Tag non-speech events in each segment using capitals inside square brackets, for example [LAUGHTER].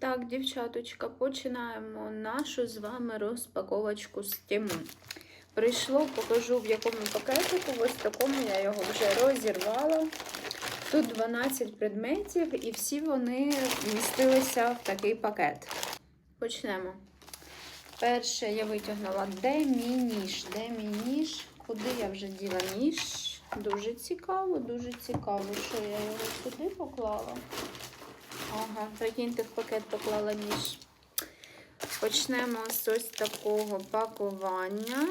Так, дівчаточка, починаємо нашу з вами розпаковочку з тему. Прийшло, покажу в якому пакетику. Ось такому я його вже розірвала. Тут 12 предметів, і всі вони вмістилися в такий пакет. Почнемо. Перше я витягнула, де мій ніж? Де мій ніж? Куди я вже діла ніж? Дуже цікаво, дуже цікаво, що я його сюди поклала. Ага, прикиньте, в пакет поклала ніж. Почнемо з ось такого пакування.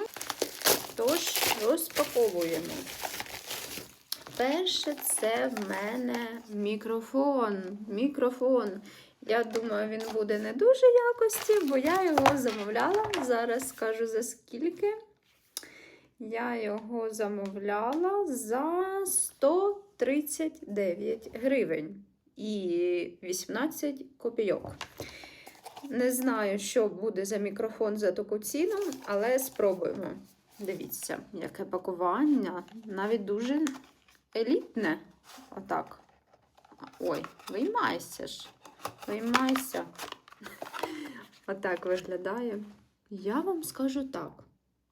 Тож, розпаковуємо. Перше, це в мене мікрофон. Мікрофон. Я думаю, він буде не дуже якості, бо я його замовляла. Зараз скажу за скільки. Я його замовляла за 139 гривень і 18 копійок. Не знаю, що буде за мікрофон за таку ціну, але спробуємо. Дивіться, яке пакування. Навіть дуже елітне. Отак. Ой, виймайся ж. Виймайся. Отак виглядає. Я вам скажу так: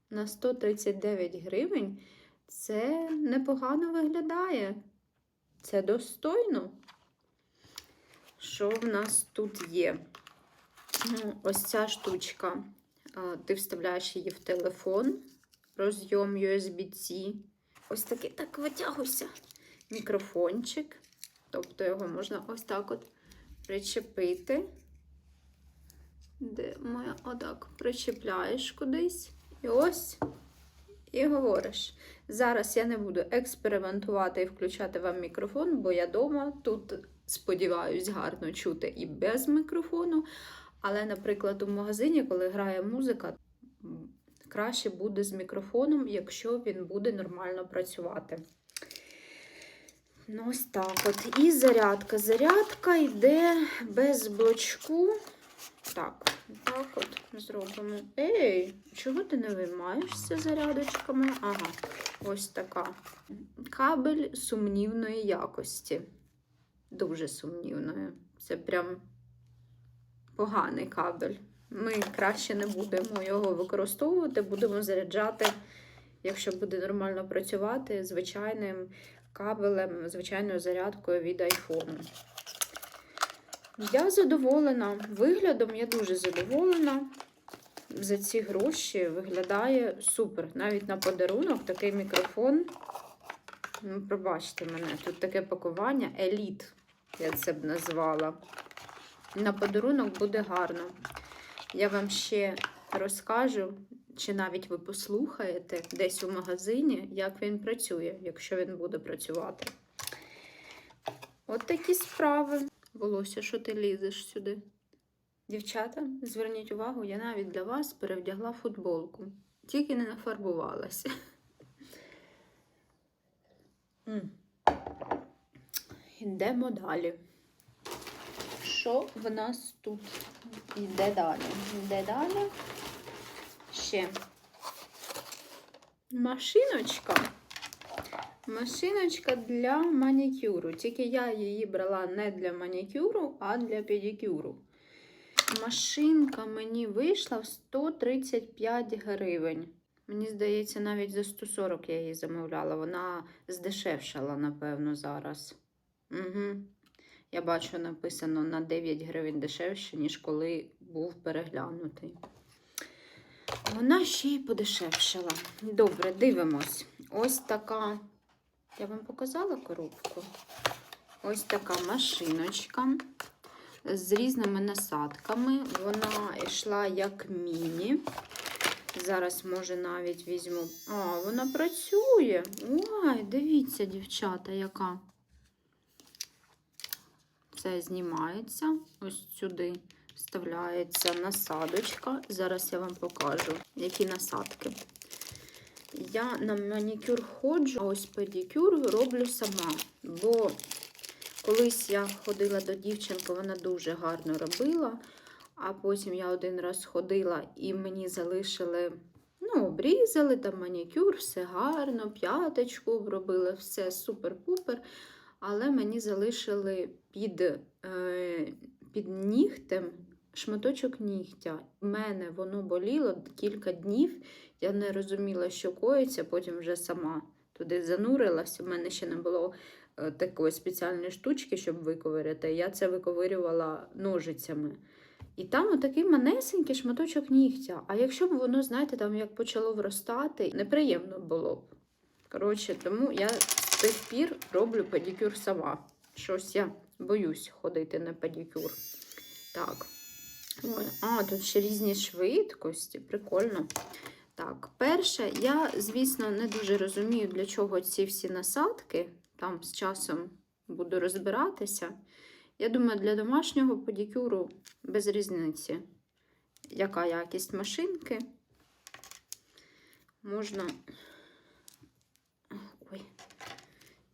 на 139 гривень це непогано виглядає. Це достойно. Що в нас тут є? Ну, Ось ця штучка. Ти вставляєш її в телефон, розйом USB-C. Ось такий так витягуйся. Мікрофончик. Тобто його можна ось так от причепити. Де моя отак причепляєш кудись. І ось. І говориш. Зараз я не буду експериментувати і включати вам мікрофон, бо я вдома тут, сподіваюсь, гарно чути і без мікрофону. Але, наприклад, у магазині, коли грає музика, краще буде з мікрофоном, якщо він буде нормально працювати. Ну, ось так от. І зарядка. Зарядка йде без блочку. Так, так от зробимо. Ей, чого ти не виймаєшся зарядочками? Ага, ось така. Кабель сумнівної якості. Дуже сумнівної. Це прям поганий кабель. Ми краще не будемо його використовувати, будемо заряджати, якщо буде нормально працювати, звичайним кабелем, звичайною зарядкою від айфону. Я задоволена виглядом, я дуже задоволена. За ці гроші виглядає супер. Навіть на подарунок такий мікрофон. Ну, пробачте мене, тут таке пакування еліт, я це б назвала. На подарунок буде гарно. Я вам ще розкажу, чи навіть ви послухаєте десь у магазині, як він працює, якщо він буде працювати. От такі справи. Волосся, що ти лізеш сюди? Дівчата, зверніть увагу, я навіть для вас перевдягла футболку. Тільки не нафарбувалася. Йдемо далі. Що в нас тут йде далі? Йде далі ще машиночка. Машиночка для манікюру. Тільки я її брала не для манікюру, а для педикюру. Машинка мені вийшла в 135 гривень. Мені здається, навіть за 140 я її замовляла. Вона здешевшала, напевно, зараз. Угу. Я бачу, написано на 9 гривень дешевше, ніж коли був переглянутий. Вона ще й подешевшала. Добре, дивимось. Ось така. Я вам показала коробку. Ось така машиночка з різними насадками. Вона йшла як міні. Зараз, може, навіть візьму. А, вона працює. Ой, дивіться, дівчата, яка. Це знімається. Ось сюди вставляється насадочка. Зараз я вам покажу, які насадки. Я на манікюр ходжу, а ось педикюр роблю сама. Бо колись я ходила до дівчинки, вона дуже гарно робила. А потім я один раз ходила і мені залишили, ну, обрізали там манікюр, все гарно, п'яточку обробили, все супер-пупер. Але мені залишили під, е, під нігтем шматочок нігтя. У мене воно боліло кілька днів. Я не розуміла, що коїться, потім вже сама туди занурилась. У мене ще не було е, такої спеціальної штучки, щоб виковиряти. Я це виковирювала ножицями. І там отакий манесенький шматочок нігтя. А якщо б воно, знаєте, там як почало вростати, неприємно було б. Коротше, тому я з тих пір роблю педикюр сама. Щось я боюсь ходити на педикюр. Так. А, тут ще різні швидкості, прикольно. Так, перше, я, звісно, не дуже розумію, для чого ці всі насадки. Там з часом буду розбиратися. Я думаю, для домашнього педикюру без різниці, яка якість машинки. Можна. Ой.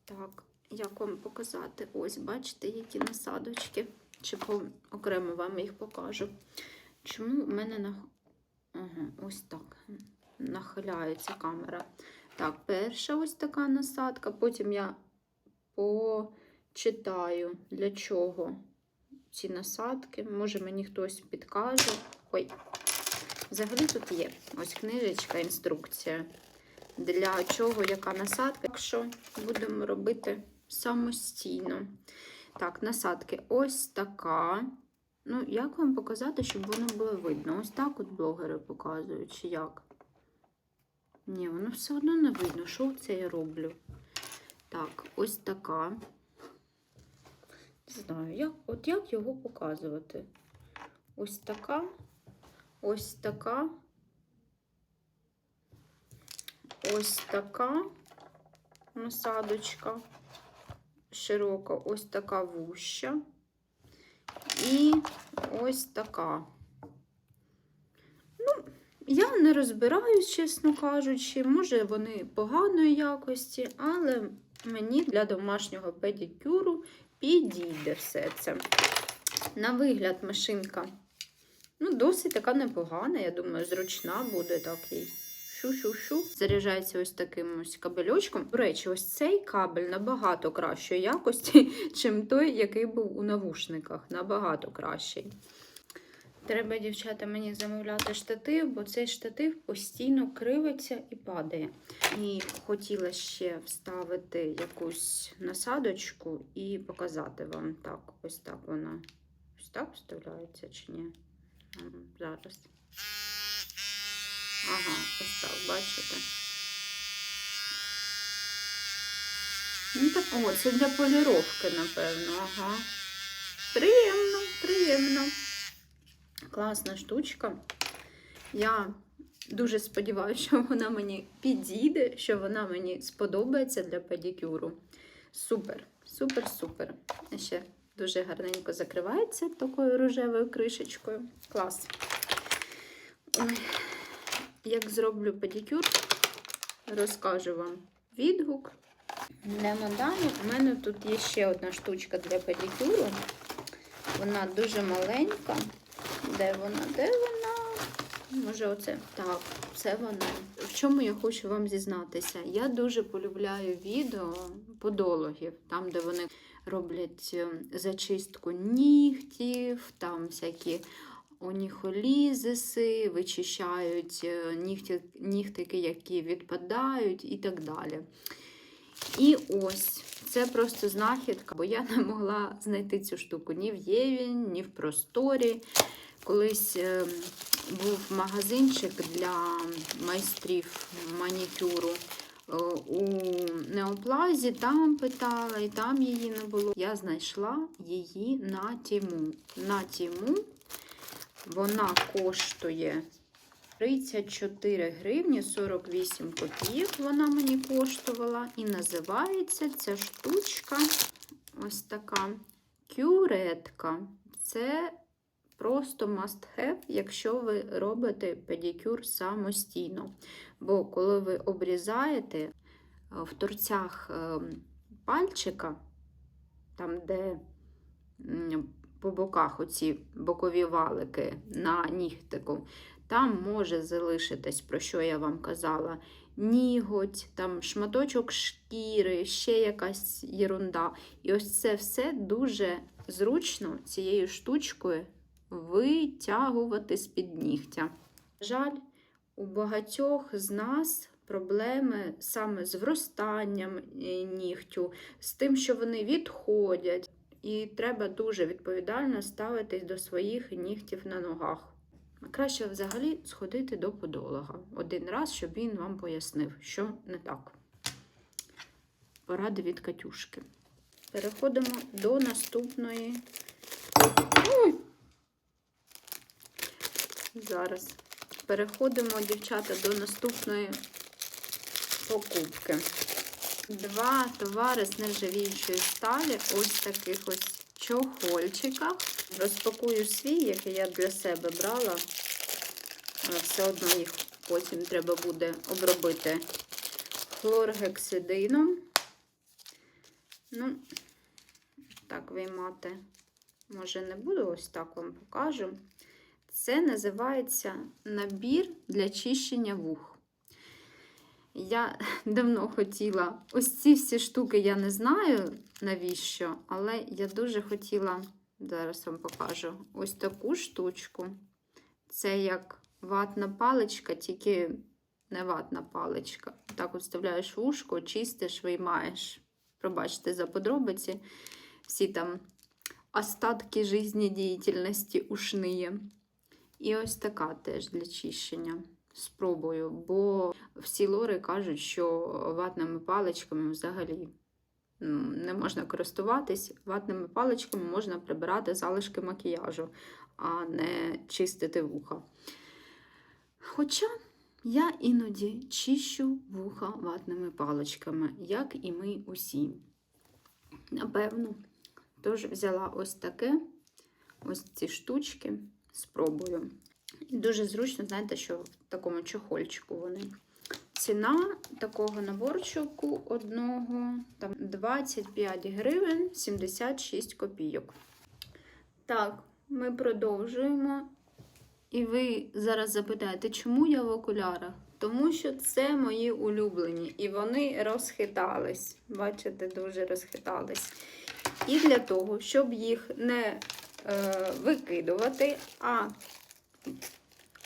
Так, як вам показати? Ось, бачите, які насадочки. Чи по... окремо вам їх покажу. Чому в мене на. Ага, ось так. Нахиляється камера. Так, перша ось така насадка. Потім я почитаю, для чого ці насадки. Може, мені хтось підкаже. Ой, взагалі тут є ось книжечка, інструкція. Для чого яка насадка. Так що будемо робити самостійно. Так, насадки ось така. Ну, як вам показати, щоб воно було видно? Ось так от блогери показують, чи як? Ні, воно все одно не видно. Що це я роблю? Так, ось така. Не знаю, як, от як його показувати? Ось така, ось така, ось така насадочка широка, ось така вуща. І ось така. Ну, я не розбираюсь, чесно кажучи, може вони поганої якості, але мені для домашнього педикюру підійде все це. На вигляд машинка ну, досить така непогана, я думаю, зручна буде такий. Шу-шу-шу. Заряджається ось таким ось кабельочком. До речі, ось цей кабель набагато кращої якості, [LAUGHS] чим той, який був у навушниках. Набагато кращий. Треба, дівчата, мені замовляти штатив, бо цей штатив постійно кривиться і падає. І хотіла ще вставити якусь насадочку і показати вам. Так, ось так вона. Ось так вставляється чи ні? Зараз. Ага, ось так, бачите. Ну так, о, це для поліровки, напевно. Ага. Приємно, приємно. Класна штучка. Я дуже сподіваюся, що вона мені підійде, що вона мені сподобається для педикюру. Супер, супер, супер. Ще дуже гарненько закривається такою рожевою кришечкою. Клас. Ой. Як зроблю педикюр, розкажу вам відгук. Йдемо далі. У мене тут є ще одна штучка для педикюру. Вона дуже маленька. Де вона? Де вона? Може, оце? Так, це вона. В чому я хочу вам зізнатися? Я дуже полюбляю відео подологів, там, де вони роблять е, зачистку нігтів, там всякі оніхолізиси, вичищають е, нігті, нігтики, які відпадають, і так далі. І ось це просто знахідка, бо я не могла знайти цю штуку ні в Єві, ні в просторі. Колись е, був магазинчик для майстрів манікюру е, у Неоплазі, там питала, і там її не було. Я знайшла її на Тіму. На Тіму вона коштує 34 гривні 48 копійок. Вона мені коштувала. І називається ця штучка ось така кюретка. Це просто must have, якщо ви робите педикюр самостійно. Бо коли ви обрізаєте е, в торцях е, пальчика, там, де по боках оці бокові валики на нігтику, там може залишитись, про що я вам казала, ніготь, там шматочок шкіри, ще якась єрунда. І ось це все дуже зручно цією штучкою витягувати з-під нігтя. Жаль, у багатьох з нас проблеми саме з вростанням е, нігтю, з тим, що вони відходять. І треба дуже відповідально ставитись до своїх нігтів на ногах. Краще взагалі сходити до подолога один раз, щоб він вам пояснив, що не так. Поради від Катюшки. Переходимо до наступної. Ой! Зараз. Переходимо, дівчата, до наступної покупки. Два товари з нержавіючої сталі, ось таких ось чохольчиках. Розпакую свій, який я для себе брала. Але Все одно їх потім треба буде обробити хлоргексидином. Ну, так виймати, може, не буду, ось так вам покажу. Це називається набір для чищення вух. Я [LAUGHS] давно хотіла, ось ці всі штуки я не знаю навіщо, але я дуже хотіла, зараз вам покажу, ось таку штучку. Це як ватна паличка, тільки не ватна паличка. Так от вставляєш в ушко, чистиш, виймаєш. Пробачте за подробиці. Всі там остатки життєдіяльності ушниє. І ось така теж для чищення. Спробую, бо всі лори кажуть, що ватними паличками взагалі не можна користуватись. Ватними паличками можна прибирати залишки макіяжу, а не чистити вуха. Хоча я іноді чищу вуха ватними паличками, як і ми усі. Напевно. Тож взяла ось таке, ось ці штучки, спробую. І дуже зручно, знаєте, що в такому чохольчику вони. Ціна такого наборчику одного там 25 гривень 76 копійок. Так, ми продовжуємо. І ви зараз запитаєте, чому я в окулярах? Тому що це мої улюблені, і вони розхитались. Бачите, дуже розхитались. І для того, щоб їх не е, викидувати, а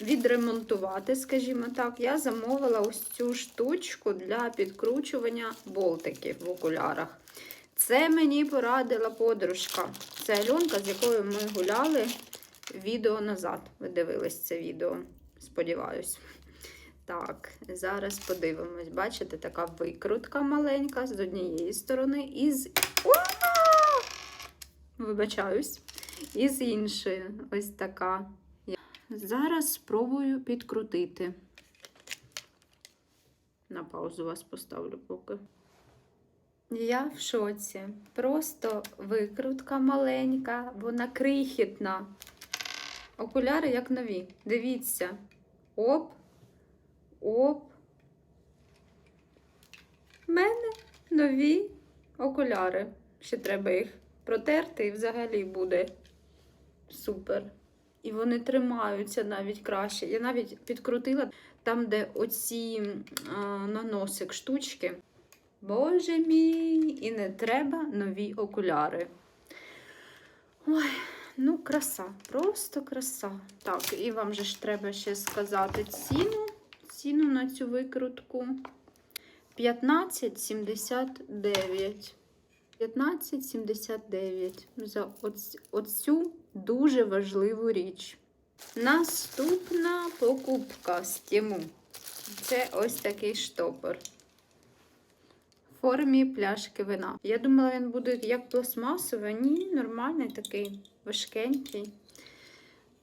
відремонтувати, скажімо так, я замовила ось цю штучку для підкручування болтиків в окулярах. Це мені порадила подружка. Це Альонка, з якою ми гуляли відео назад. Ви дивились це відео, сподіваюсь. Так, зараз подивимось. Бачите, така викрутка маленька з однієї сторони і з. Ура! Вибачаюсь. І з іншої ось така. Зараз спробую підкрутити. На паузу вас поставлю поки. Я в шоці. Просто викрутка маленька, вона крихітна. Окуляри як нові. Дивіться. Оп, оп. У мене нові окуляри. Ще треба їх протерти і взагалі буде супер. І вони тримаються навіть краще. Я навіть підкрутила там, де оці а, на носик штучки. Боже мій, і не треба нові окуляри. Ой, ну, краса, просто краса. Так, і вам же ж треба ще сказати ціну. Ціну на цю викрутку 15,79. 15,79 за оць- оцю дуже важливу річ. Наступна покупка з Тіму. Це ось такий штопор. В формі пляшки вина. Я думала, він буде як пластмасовий. Ні, нормальний такий важкенький.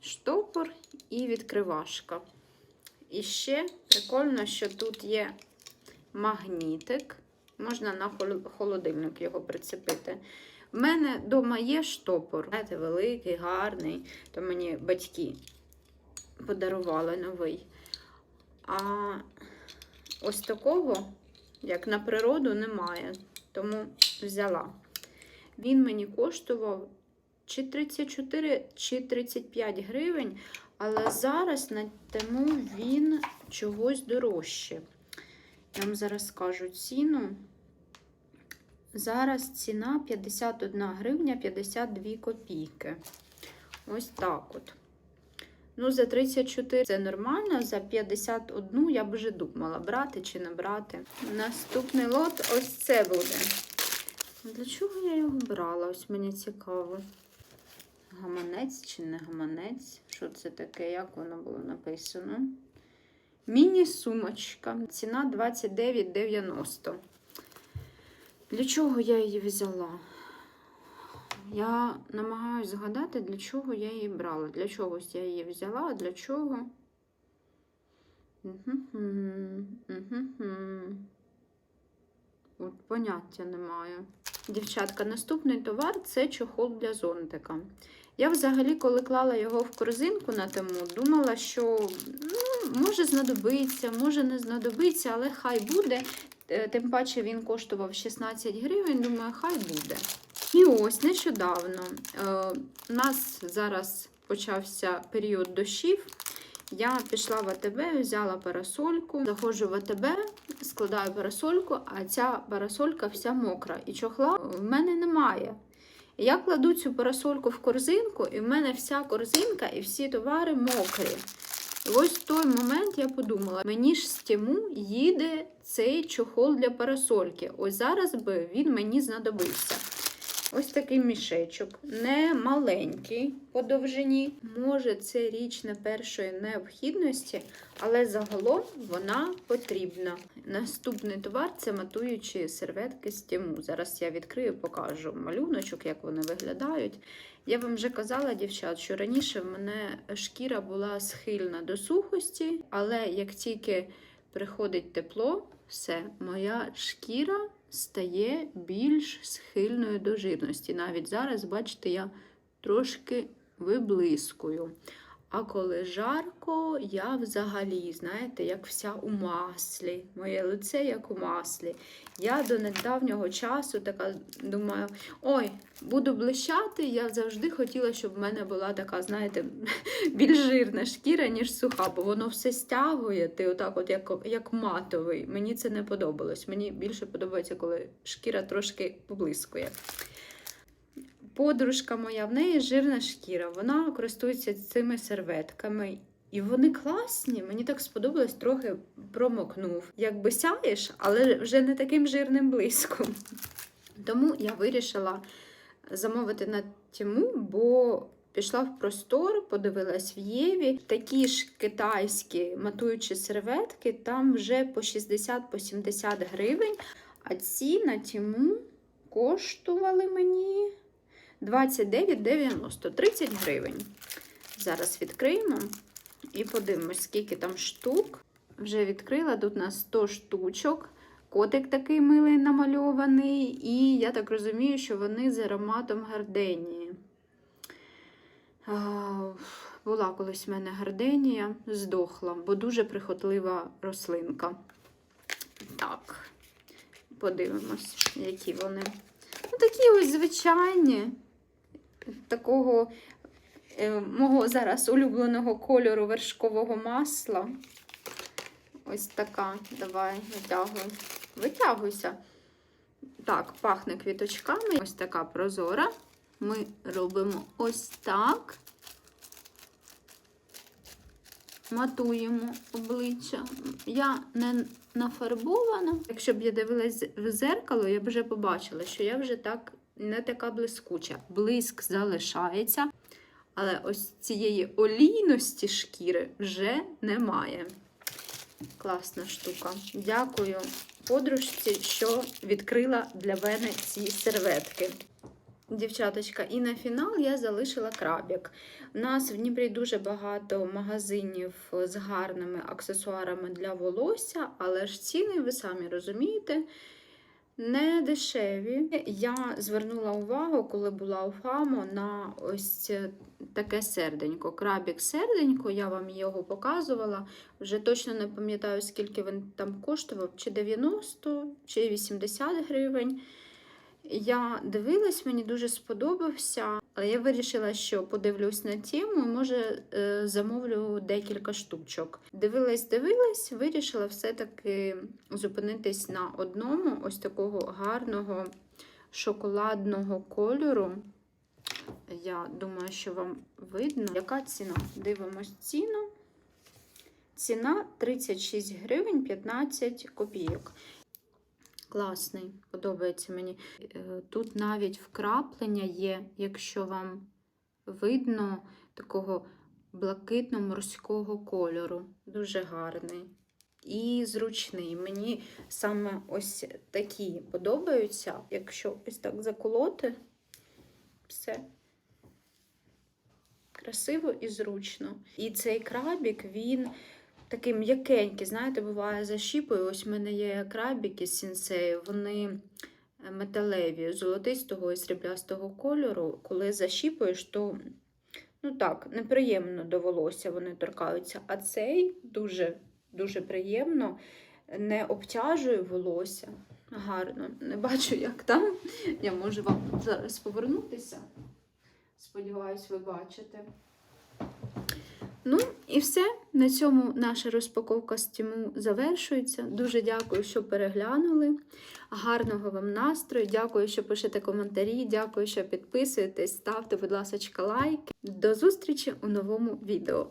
Штопор і відкривашка. І ще прикольно, що тут є магнітик. Можна на холодильник його прицепити. У мене вдома є штопор, знаєте, великий, гарний, то мені батьки подарували новий. А ось такого, як на природу, немає. Тому взяла. Він мені коштував чи 34, чи 35 гривень, але зараз на тему він чогось дорожче. Я вам зараз скажу ціну. Зараз ціна 51 гривня 52 копійки. Ось так от. Ну, за 34 це нормально, за 51 я б вже думала, брати чи не брати. Наступний лот ось це буде. Для чого я його брала? Ось мені цікаво. Гаманець чи не гаманець? Що це таке? Як воно було написано? Міні-сумочка. Ціна 29,90. Для чого я її взяла? Я намагаюся згадати, для чого я її брала. Для чогось я її взяла, а для чого? От поняття не маю. Дівчатка, наступний товар це чохол для зонтика. Я взагалі, коли клала його в корзинку на тему, думала, що ну, може знадобиться, може не знадобиться, але хай буде. Е, Тим паче він коштував 16 гривень, думаю, хай буде. І ось нещодавно е, у нас зараз почався період дощів. Я пішла в АТБ, взяла парасольку, заходжу в АТБ, складаю парасольку, а ця парасолька вся мокра. І чохла в мене немає. Я кладу цю парасольку в корзинку, і в мене вся корзинка і всі товари мокрі. І ось в той момент я подумала, мені ж з Тіму їде цей чохол для парасольки. Ось зараз би він мені знадобився. Ось такий мішечок, не маленький по довжині. Може, це річ не першої необхідності, але загалом вона потрібна. Наступний товар це матуючі серветки з тіму. Зараз я відкрию, покажу малюночок, як вони виглядають. Я вам вже казала, дівчат, що раніше в мене шкіра була схильна до сухості, але як тільки приходить тепло, все, моя шкіра стає більш схильною до жирності. Навіть зараз, бачите, я трошки виблискую. А коли жарко, я взагалі, знаєте, як вся у маслі. Моє лице як у маслі. Я до недавнього часу така думаю, ой, буду блищати. Я завжди хотіла, щоб в мене була така, знаєте, [LAUGHS] більш жирна шкіра, ніж суха, бо воно все стягує, ти отак, от як, як матовий. Мені це не подобалось. Мені більше подобається, коли шкіра трошки поблискує. Подружка моя, в неї жирна шкіра, вона користується цими серветками. І вони класні, мені так сподобалось, трохи промокнув. Якби сяєш, але вже не таким жирним блиском. Тому я вирішила замовити на Тіму, бо пішла в простор, подивилась в Єві. Такі ж китайські матуючі серветки, там вже по 60-70 гривень. А ці на Тіму коштували мені 29,90, 30 гривень. Зараз відкриємо і подивимось, скільки там штук. Вже відкрила тут на 100 штучок. Котик такий милий намальований, і я так розумію, що вони з ароматом гарденії. Була колись в мене гарденія, здохла, бо дуже прихотлива рослинка. Так, подивимось, які вони. Ну, такі ось звичайні, такого е, мого зараз улюбленого кольору вершкового масла. Ось така. Давай, витягуй. Витягуйся. Так, пахне квіточками. Ось така прозора. Ми робимо ось так. Матуємо обличчя. Я не нафарбована. Якщо б я дивилась в зеркало, я б вже побачила, що я вже так не така блискуча. Блиск залишається, але ось цієї олійності шкіри вже немає. Класна штука. Дякую подружці, що відкрила для мене ці серветки. Дівчаточка, і на фінал я залишила крабік. У нас в Дніпрі дуже багато магазинів з гарними аксесуарами для волосся, але ж ціни, ви самі розумієте, не дешеві. Я звернула увагу, коли була у ФАМО, на ось таке серденько. Крабік серденько, я вам його показувала. Вже точно не пам'ятаю, скільки він там коштував, чи 90, чи 80 гривень. Я дивилась, мені дуже сподобався, я вирішила, що подивлюсь на тему, може е, замовлю декілька штучок. Дивилась, дивилась, вирішила все-таки зупинитись на одному ось такого гарного шоколадного кольору. Я думаю, що вам видно. Яка ціна? Дивимось ціну. Ціна 36 гривень 15 копійок. Класний, подобається мені. Е, Тут навіть вкраплення є, якщо вам видно, такого блакитно-морського кольору. Дуже гарний і зручний. Мені саме ось такі подобаються, якщо ось так заколоти, все красиво і зручно. І цей крабік, він такий м'якенький, знаєте, буває защіпою. Ось в мене є крабіки з сінсею, вони металеві, золотистого і сріблястого кольору. Коли защіпуєш, то ну так, неприємно до волосся вони торкаються. А цей дуже, дуже приємно, не обтяжує волосся. Гарно, не бачу, як там. Я можу вам зараз повернутися. Сподіваюсь, ви бачите. Ну, і все. На цьому наша розпаковка з Тіму завершується. Дуже дякую, що переглянули. Гарного вам настрою. Дякую, що пишете коментарі. Дякую, що підписуєтесь. Ставте, будь ласка, лайки. До зустрічі у новому відео.